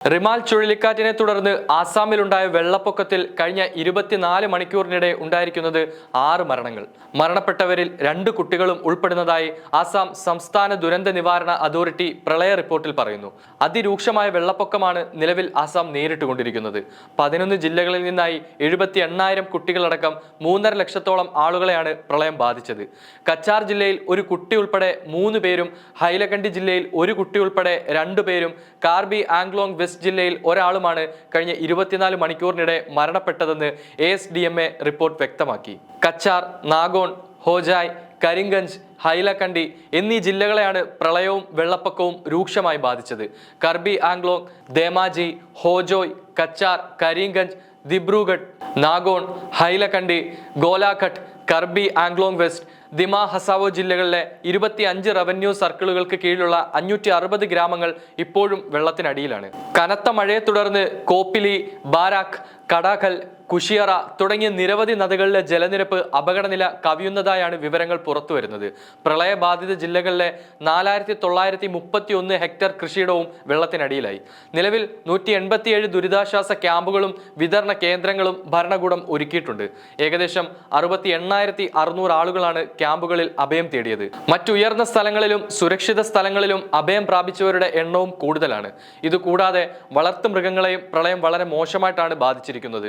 റിമാൽ ചുഴലിക്കാറ്റിനെ തുടർന്ന് ആസാമിലുണ്ടായ വെള്ളപ്പൊക്കത്തിൽ കഴിഞ്ഞ ഇരുപത്തിനാല് മണിക്കൂറിനിടെ ഉണ്ടായിരിക്കുന്നത് ആറ് മരണങ്ങൾ. മരണപ്പെട്ടവരിൽ രണ്ട് കുട്ടികളും ഉൾപ്പെടുന്നതായി ആസാം സംസ്ഥാന ദുരന്ത നിവാരണ അതോറിറ്റി പ്രളയ റിപ്പോർട്ടിൽ പറയുന്നു. അതിരൂക്ഷമായ വെള്ളപ്പൊക്കമാണ് നിലവിൽ ആസാം നേരിട്ടുകൊണ്ടിരിക്കുന്നത്. പതിനൊന്ന് ജില്ലകളിൽ നിന്നായി എഴുപത്തി എണ്ണായിരം കുട്ടികളടക്കം മൂന്നര ലക്ഷത്തോളം ആളുകളെയാണ് പ്രളയം ബാധിച്ചത്. കച്ചാർ ജില്ലയിൽ ഒരു കുട്ടി ഉൾപ്പെടെ മൂന്ന് പേരും ഹൈലകണ്ടി ജില്ലയിൽ ഒരു കുട്ടി ഉൾപ്പെടെ രണ്ടു പേരും കാർബി ആംഗ്ലോങ് വെസ്റ്റ് ജില്ലയിൽ ഒരാളുമാണ് കഴിഞ്ഞ ഇരുപത്തിനാല് മണിക്കൂറിനിടെ മരണപ്പെട്ടതെന്ന് A S D M A report വ്യക്തമാക്കി. കച്ചാർ നാഗോൺ ഹോജായ് കരിങ്കഞ്ച് ഹൈലക്കണ്ടി എന്നീ ജില്ലകളെയാണ് പ്രളയവും വെള്ളപ്പൊക്കവും രൂക്ഷമായി ബാധിച്ചത്. കർബി ആംഗ്ലോങ് ദേമാജി ഹോജോയ് കച്ചാർ കരീംഗഞ്ച് ദിബ്രൂഗഡ് നാഗോൺ ഹൈലക്കണ്ടി ഗോലാഘട്ട് കർബി ആംഗ്ലോങ് വെസ്റ്റ് ദിമ ഹസാവോ ജില്ലകളിലെ ഇരുപത്തി അഞ്ച് റവന്യൂ സർക്കിളുകൾക്ക് കീഴിലുള്ള അഞ്ഞൂറ്റി അറുപത് ഗ്രാമങ്ങൾ ഇപ്പോഴും വെള്ളത്തിനടിയിലാണ്. കനത്ത മഴയെ തുടർന്ന് കോപ്പിലി ബാരാഖ് കടാഖൽ കുഷിയറ തുടങ്ങിയ നിരവധി നദികളിലെ ജലനിരപ്പ് അപകടനില കവിയുന്നതായാണ് വിവരങ്ങൾ പുറത്തുവരുന്നത്. പ്രളയബാധിത ജില്ലകളിലെ നാലായിരത്തി തൊള്ളായിരത്തി മുപ്പത്തി ഒന്ന് ഹെക്ടർ കൃഷിയിടവും വെള്ളത്തിനടിയിലായി. നിലവിൽ നൂറ്റി എൺപത്തിയേഴ് ദുരിതാശ്വാസ ക്യാമ്പുകളും വിതരണ കേന്ദ്രങ്ങളും ഭരണകൂടം ഒരുക്കിയിട്ടുണ്ട്. ഏകദേശം അറുപത്തി എണ്ണായിരത്തി അറുന്നൂറ് ആളുകളാണ് ക്യാമ്പുകളിൽ അഭയം തേടിയത്. മറ്റുയർന്ന സ്ഥലങ്ങളിലും സുരക്ഷിത സ്ഥലങ്ങളിലും അഭയം പ്രാപിച്ചവരുടെ എണ്ണവും കൂടുതലാണ്. ഇതുകൂടാതെ വളർത്തു മൃഗങ്ങളെയും പ്രളയം വളരെ മോശമായിട്ടാണ് ബാധിച്ചിരിക്കുന്നത്.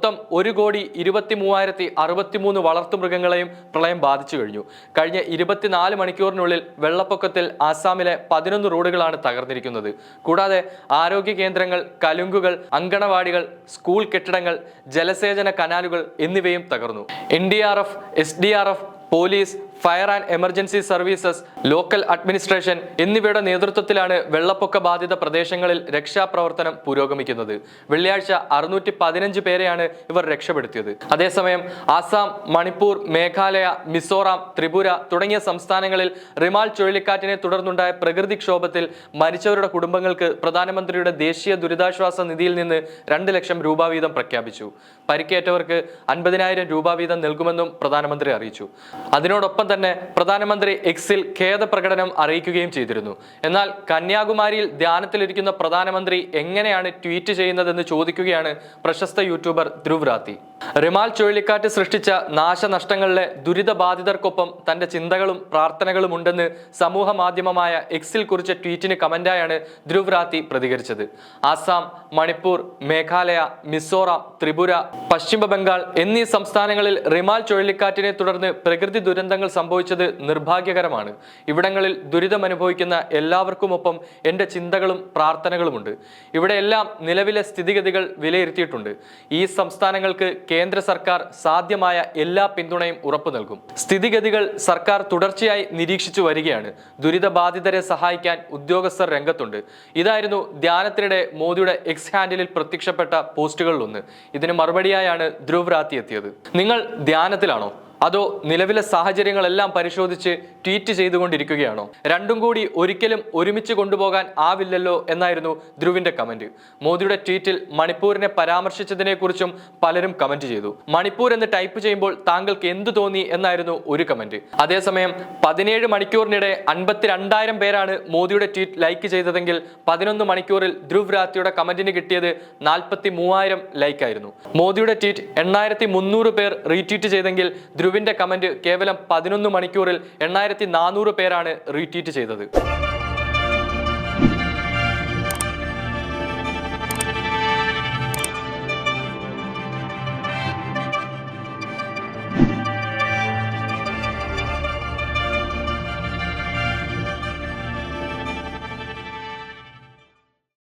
മൊത്തം ഒരു കോടി ഇരുപത്തി മൂവായിരത്തി അറുപത്തിമൂന്ന് വളർത്തുമൃഗങ്ങളെയും പ്രളയം ബാധിച്ചു കഴിഞ്ഞു. കഴിഞ്ഞ ഇരുപത്തിനാല് മണിക്കൂറിനുള്ളിൽ വെള്ളപ്പൊക്കത്തിൽ ആസാമിലെ പതിനൊന്ന് റോഡുകളാണ് തകർന്നിരിക്കുന്നത്. കൂടാതെ ആരോഗ്യ കേന്ദ്രങ്ങൾ കലുങ്കുകൾ അങ്കണവാടികൾ സ്കൂൾ കെട്ടിടങ്ങൾ ജലസേചന കനാലുകൾ എന്നിവയും തകർന്നു. N D R F S D R F police fire and emergency services local administration എന്നിവയുടെ നേതൃത്വത്തിലാണ് വെള്ളപ്പൊക്ക ബാധിത പ്രദേശങ്ങളിൽ രക്ഷാപ്രവർത്തനം പുരോഗമിക്കുന്നത്. വെള്ളിയാഴ്ച അറുന്നൂറ്റി പതിനഞ്ച് പേരെയാണ് ഇവർ രക്ഷപ്പെടുത്തിയത്. അതേസമയം ആസാം മണിപ്പൂർ മേഘാലയ മിസോറാം ത്രിപുര തുടങ്ങിയ സംസ്ഥാനങ്ങളിൽ റിമാൽ ചുഴലിക്കാറ്റിനെ തുടർന്നുണ്ടായ പ്രകൃതിക്ഷോഭത്തിൽ മരിച്ചവരുടെ കുടുംബങ്ങൾക്ക് പ്രധാനമന്ത്രിയുടെ ദേശീയ ദുരിതാശ്വാസ നിധിയിൽ നിന്ന് രണ്ട് ലക്ഷം രൂപ വീതം പ്രഖ്യാപിച്ചു. പരിക്കേറ്റവർക്ക് അൻപതിനായിരം രൂപ വീതം നൽകുമെന്നും പ്രധാനമന്ത്രി അറിയിച്ചു. അതിനോടൊപ്പം തന്നെ പ്രധാനമന്ത്രി എക്സിൽ ഖേദപ്രകടനം അറിയിക്കുകയും ചെയ്തിരുന്നു. എന്നാൽ കന്യാകുമാരിയിൽ ധ്യാനത്തിലിരിക്കുന്ന പ്രധാനമന്ത്രി എങ്ങനെയാണ് ട്വീറ്റ് ചെയ്യുന്നതെന്ന് ചോദിക്കുകയാണ് പ്രശസ്ത യൂട്യൂബർ ധ്രുവ് രാത്തി. റിമാൽ ചുഴലിക്കാറ്റ് സൃഷ്ടിച്ച നാശനഷ്ടങ്ങളിലെ ദുരിതബാധിതർക്കൊപ്പം തന്റെ ചിന്തകളും പ്രാർത്ഥനകളും ഉണ്ടെന്ന് സമൂഹ മാധ്യമമായ എക്സിൽ കുറിച്ച ട്വീറ്റിന് കമന്റായാണ് ധ്രുവ് രാത്തി പ്രതികരിച്ചത്. ആസാം മണിപ്പൂർ മേഘാലയ മിസോറാം ത്രിപുര പശ്ചിമ ബംഗാൾ എന്നീ സംസ്ഥാനങ്ങളിൽ റിമാൽ ചുഴലിക്കാറ്റിനെ തുടർന്ന് പ്രകൃതി ദുരന്തങ്ങൾ സംഭവിച്ചത് നിർഭാഗ്യകരമാണ്. ഇവിടങ്ങളിൽ ദുരിതമനുഭവിക്കുന്ന എല്ലാവർക്കുമൊപ്പം എന്റെ ചിന്തകളും പ്രാർത്ഥനകളുമുണ്ട്. ഇവിടെയെല്ലാം നിലവിലെ സ്ഥിതിഗതികൾ വിലയിരുത്തിയിട്ടുണ്ട്. ഈ സംസ്ഥാനങ്ങൾക്ക് കേന്ദ്ര സർക്കാർ സാധ്യമായ എല്ലാ പിന്തുണയും ഉറപ്പു നൽകും. സ്ഥിതിഗതികൾ സർക്കാർ തുടർച്ചയായി നിരീക്ഷിച്ചു വരികയാണ്. ദുരിതബാധിതരെ സഹായിക്കാൻ ഉദ്യോഗസ്ഥർ രംഗത്തുണ്ട്. ഇതായിരുന്നു ധ്യാനത്തിനിടെ മോദിയുടെ എക്സ് ഹാൻഡിലിൽ പ്രത്യക്ഷപ്പെട്ട പോസ്റ്റുകളിലൊന്ന്. ഇതിന് മറുപടിയായാണ് ധ്രുവ് രാത്തി എത്തിയത് നിങ്ങൾ ധ്യാനത്തിലാണോ? അതോ നിലവിലെ സാഹചര്യങ്ങളെല്ലാം പരിശോധിച്ച് ട്വീറ്റ് ചെയ്തുകൊണ്ടിരിക്കുകയാണോ? രണ്ടും കൂടി ഒരിക്കലും ഒരുമിച്ച് കൊണ്ടുപോകാൻ ആവില്ലല്ലോ എന്നായിരുന്നു ധ്രുവിന്റെ കമന്റ്. മോദിയുടെ ട്വീറ്റിൽ മണിപ്പൂരിനെ പരാമർശിച്ചതിനെ കുറിച്ചും പലരും കമന്റ് ചെയ്തു. മണിപ്പൂർ എന്ന് ടൈപ്പ് ചെയ്യുമ്പോൾ താങ്കൾക്ക് എന്തു തോന്നി എന്നായിരുന്നു ഒരു കമന്റ്. അതേസമയം പതിനേഴ് മണിക്കൂറിനിടെ അൻപത്തിരണ്ടായിരം പേരാണ് മോദിയുടെ ട്വീറ്റ് ലൈക്ക് ചെയ്തതെങ്കിൽ പതിനൊന്ന് മണിക്കൂറിൽ ധ്രുവ് രാത്രിയുടെ കമന്റിന് കിട്ടിയത് നാൽപ്പത്തി മൂവായിരം ലൈക്കായിരുന്നു. മോദിയുടെ ട്വീറ്റ് എണ്ണായിരത്തി മുന്നൂറ് പേർ റീട്വീറ്റ് ചെയ്തെങ്കിൽ ധ്രുവിന്റെ കമന്റ് കേവലം പതിനൊന്ന് മണിക്കൂറിൽ എണ്ണായിരത്തി നാനൂറ് പേരാണ് റീട്വീറ്റ് ചെയ്തത്.